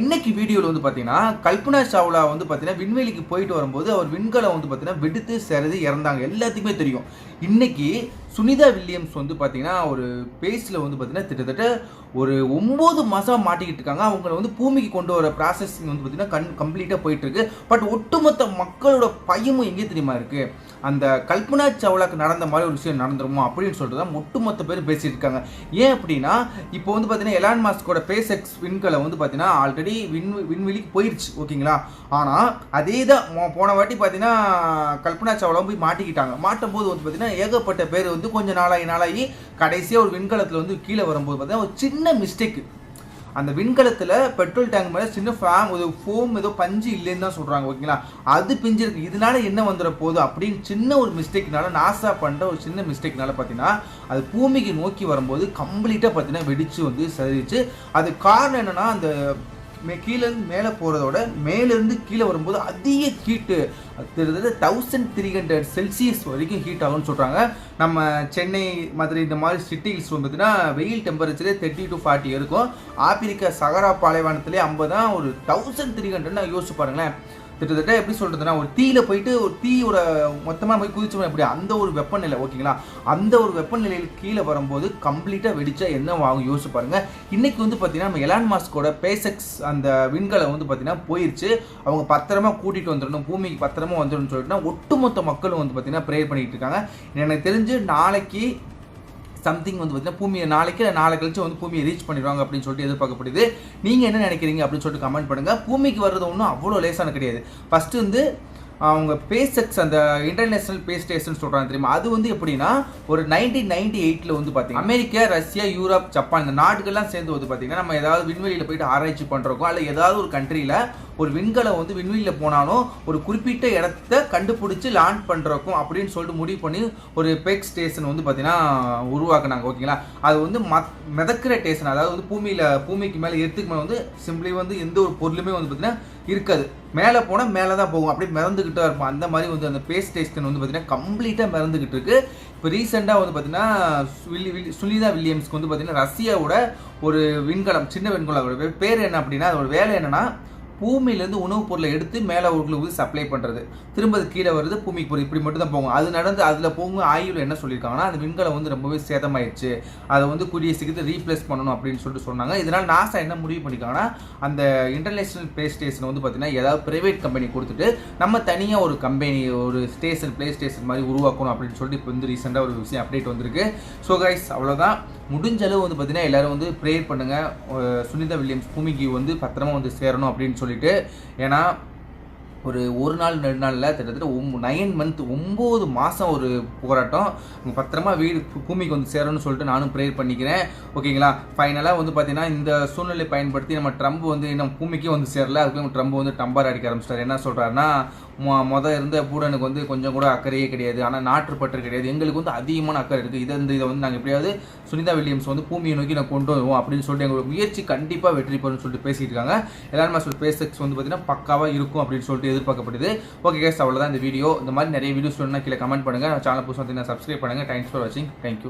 இன்னைக்கு வீடியோவில் வந்து பார்த்தீங்கன்னா கல்பனா சாவ்லா வந்து பார்த்தீங்கன்னா விண்வெளிக்கு போயிட்டு வரும்போது அவர் விண்கலம் வந்து பார்த்தீங்கன்னா வெடித்து சிறந்து இறந்தாங்க. எல்லாத்துக்குமே தெரியும். இன்னைக்கு சுனிதா வில்லியம்ஸ் வந்து பார்த்தீங்கன்னா ஒரு பேஸில் வந்து பார்த்தீங்கன்னா கிட்டத்தட்ட ஒரு ஒம்பது மாதம் மாட்டிக்கிட்டு இருக்காங்க. அவங்கள வந்து பூமிக்கு கொண்டு வர ப்ராசஸிங் வந்து பார்த்தீங்கன்னா கண் கம்ப்ளீட்டாக போயிட்டுருக்கு பட் ஒட்டுமொத்த மக்களோட பயமும் எங்கே தெரியுமா இருக்குது அந்த கல்பனா சாவ்லாக்கு நடந்த மாதிரி ஒரு விஷயம் நடந்துருமோ அப்படின்னு சொல்லிட்டு தான் ஒட்டுமொத்த பேர் பேசிட்டு இருக்காங்க ஏன் அப்படின்னா இப்போ வந்து பார்த்தீங்கன்னா எலான் மாஸ்கோட பேஸ் எக்ஸ் விண்கலம் வந்து பார்த்தீங்கன்னா ஆல்ரெடி விண் விண்வெளிக்கு போயிடுச்சு ஓகேங்களா? ஆனால் அதே தான் போன வாட்டி பார்த்தீங்கன்னா கல்பனா சாவ்லா போய் மாட்டிக்கிட்டாங்க. மாட்டும் போது வந்து பார்த்தீங்கன்னா ஏகப்பட்ட பேர் வந்து கொஞ்சம் நாளாகி நாளாகி கடைசியாக ஒரு விண்கலத்தில் வந்து கீழே வரும்போது பார்த்தீங்கன்னா ஒரு சின்ன மிஸ்டேக் அந்த விண்கலத்தில் பெட்ரோல் டேங்க் மேலே சின்ன ஃபேம் ஒரு ஃபோம் ஏதோ பஞ்சு இல்லைன்னு தான் சொல்கிறாங்க ஓகேங்களா? அது பிஞ்சிருக்கு. இதனால என்ன வந்துட போகுது அப்படின்னு சின்ன ஒரு மிஸ்டேக்னால நாசா பண்ணுற ஒரு சின்ன மிஸ்டேக்னால பார்த்தீங்கன்னா அது பூமிக்கு நோக்கி வரும்போது கம்ப்ளீட்டாக பார்த்தீங்கன்னா வெடிச்சு வந்து சரிச்சு அது காரணம் என்னென்னா அந்த மே கீழேருந்து மேலே போகிறதோட மேலேருந்து கீழே வரும்போது அதிக ஹீட்டு கிட்டத்தட்ட தௌசண்ட் த்ரீ ஹண்ட்ரட் செல்சியஸ் வரைக்கும் ஹீட் ஆகும்னு சொல்கிறாங்க நம்ம சென்னை மதுரை இந்த மாதிரி சிட்டிஸ் வந்து பார்த்தீங்கன்னா வெயில் டெம்பரேச்சரே தேர்ட்டி டு ஃபார்ட்டி இருக்கும். ஆப்பிரிக்கா சகரா பாலைவனத்திலே ஐம்பது தான் ஒரு தௌசண்ட் த்ரீ ஹண்ட்ரட்னா யோசிச்சு பாருங்களேன். கிட்டத்தட்ட எப்படி சொல்கிறதுனா ஒரு தீயில் போயிட்டு ஒரு தீயோட மொத்தமாக போய் குதிச்சோம் எப்படி? அந்த ஒரு வெப்பநிலை ஓகேங்களா? அந்த ஒரு வெப்பநிலையில் கீழே வரும்போது கம்ப்ளீட்டாக வெடிச்சா என்ன ஆகும்? யோசிச்சு பாருங்கள் இன்றைக்கி வந்து பார்த்தீங்கன்னா நம்ம எலான் மாஸ்கோட பேசெக்ஸ் அந்த விண்கலை வந்து பார்த்தீங்கன்னா போயிடுச்சு அவங்க பத்திரமா கூட்டிகிட்டு வந்துடணும். பூமிக்கு பத்திரம் வந்துடணும்னு சொல்லிட்டுனா ஒட்டுமொத்த மக்களும் வந்து பார்த்தீங்கன்னா ப்ரேயர் பண்ணிட்டு இருக்காங்க. எனக்கு தெரிஞ்சு நாளைக்கு சம்திங் வந்து பார்த்தீங்கன்னா பூமியை நாளைக்கு இல்லை நாளை கழிச்சு வந்து பூமியை ரீச் பண்ணிடுவாங்க அப்படின்னு சொல்லிட்டு எதிர்பார்க்கப்படுது. நீங்கள் என்ன நினைக்கிறீங்க அப்படின்னு சொல்லிட்டு கமெண்ட் பண்ணுங்கள் பூமிக்கு வர்றது ஒன்றும் அவ்வளோ லேசான கிடையாது. ஃபஸ்ட்டு வந்து அவங்க பேசெக்ஸ் அந்த இன்டர்நேஷனல் பேஸ் ஸ்டேஷன் சொல்கிறாங்க தெரியுமா? அது வந்து எப்படின்னா ஒரு நைன்டீன் நைன்டி எயிட்டில் வந்து பார்த்தீங்கன்னா அமெரிக்கா ரஷ்யா யூரோப் ஜப்பான் இந்த நாடுகள்லாம் சேர்ந்து வந்து பார்த்தீங்கன்னா நம்ம ஏதாவது விண்வெளியில் போயிட்டு ஆராய்ச்சி பண்ணுறோம் அல்ல ஏதாவது ஒரு கண்ட்ரியில் ஒரு விண்கலம் வந்து விண்வெளியில் போனாலும் ஒரு குறிப்பிட்ட இடத்த கண்டுபிடிச்சி லான்ச் பண்ணுறக்கும் அப்படின்னு சொல்லிட்டு முடிவு பண்ணி ஒரு பெக் ஸ்டேஷன் வந்து பார்த்தீங்கன்னா உருவாக்குனாங்க ஓகேங்களா? அது வந்து மத் மிதக்கிற ஸ்டேஷன் அதாவது வந்து பூமியில் பூமிக்கு மேலே எடுத்துக்கு மேலே வந்து சிம்பிளி வந்து எந்த ஒரு பொருளுமே வந்து பார்த்தீங்கன்னா இருக்காது. மேலே போனால் மேலே தான் போகும். அப்படியே மிதந்துக்கிட்டே இருப்போம் அந்த மாதிரி வந்து அந்த பேஸ் டேஸ்டன் வந்து பார்த்தீங்கன்னா கம்ப்ளீட்டாக மிதந்துக்கிட்டு இருக்கு. இப்போ ரீசெண்டாக வந்து பார்த்தீங்கன்னா வில்லி- வில்லி- சுனிதா வில்லியம்ஸ்க்கு வந்து பார்த்தீங்கன்னா ரஷ்யாவோட ஒரு விண்கலம் சின்ன விண்கலம். பேர் என்ன அப்படின்னா அதோட வேலை என்னன்னா பூமியிலேருந்து உணவுப் பொருளை எடுத்து மேலே ஊருக்குள்ள வந்து சப்ளை பண்ணுறது திரும்ப அது கீழே வருது பூமிக்கு போகிறது இப்படி மட்டும் தான் போகும். அது நடந்து அதில் போகும் ஆய்வில் என்ன சொல்லியிருக்காங்கன்னா அந்த விண்கலம் வந்து ரொம்பவே சேதமாயிடுச்சு அதை வந்து கூடிய சீக்கிரத்தை ரீப்ளேஸ் பண்ணணும் அப்படின்னு சொல்லிட்டு சொன்னாங்க. இதனால் நாசா என்ன முடிவு பண்ணிருக்காங்கன்னா அந்த இன்டர்நேஷனல் ப்ளே ஸ்டேஷன் வந்து பார்த்தீங்கன்னா ஏதாவது ப்ரைவேட் கம்பெனி கொடுத்துட்டு நம்ம தனியாக ஒரு கம்பெனி ஒரு ஸ்டேஷன் பிளே ஸ்டேஷன் மாதிரி உருவாக்கணும் அப்படின்னு சொல்லிட்டு இப்போ வந்து ரீசெண்டாக ஒரு விஷயம் அப்டேட் வந்திருக்கு. ஸோ கைஸ் அவ்வளோதான் முடிஞ்ச அளவு வந்து பார்த்தீங்கன்னா எல்லாரும் வந்து ப்ரேயர் பண்ணுங்கள் சுனிதா வில்லியம்ஸ் பூமிக்கு வந்து பத்திரமா வந்து சேரணும் அப்படின்னு சொல்லிட்டு. ஏன்னா ஒரு ஒரு நாள் ரெண்டு நாளில் கிட்டத்தட்ட ஒம் நைன் மந்த் ஒம்பது மாதம் ஒரு போராட்டம். உங்கள் பத்திரமா வீடு பூமிக்கு வந்து சேரணும்னு சொல்லிட்டு நானும் ப்ரேயர் பண்ணிக்கிறேன். ஓகேங்களா ஃபைனலாக வந்து பார்த்தீங்கன்னா இந்த சூழ்நிலை பயன்படுத்தி நம்ம ட்ரம்ப் வந்து இன்னும் பூமிக்கே வந்து சேரல. அதுக்கு ட்ரம்ப் வந்து டம்பர் அடிக்க ஆரம்பிச்சிட்டார். என்ன சொல்கிறாருன்னா மொ மொதல் இருந்த பூடனுக்கு வந்து கொஞ்சம் கூட அக்கறையே கிடையாது. ஆனால் நாட்டுப்பற்று கிடையாது. எங்களுக்கு வந்து அதிகமான அக்கறை இருக்குது இதை இந்த இதை வந்து நாங்கள் எப்படியாவது சுனிதா வில்லியம்ஸ் வந்து பூமியை நோக்கி நான் கொண்டு வருவோம் அப்படின்னு சொல்லிட்டு எங்களோட முயற்சி கண்டிப்பாக வெற்றி பெறும்னு சொல்லிட்டு பேசிட்டு இருக்காங்க. எல்லாரும் மாஸ்டர் பேசக்ஸ் வந்து பார்த்தீங்கன்னா பக்காவாக இருக்கும் அப்படின்னு சொல்லிட்டு எதிர்பார்க்கப்படுது. ஓகே கேஸ் அவ்வளோதான் இந்த வீடியோ இந்த மாதிரி நிறைய வீடியோஸ் வேணும்னா கீழே கமெண்ட் பண்ணுங்கள் சேனல் புதுசாக பார்த்தீங்கன்னா சப்ஸ்கிரைப் பண்ணுங்கள் தேங்க்ஸ் ஃபார் வாட்சிங் தேங்க்யூ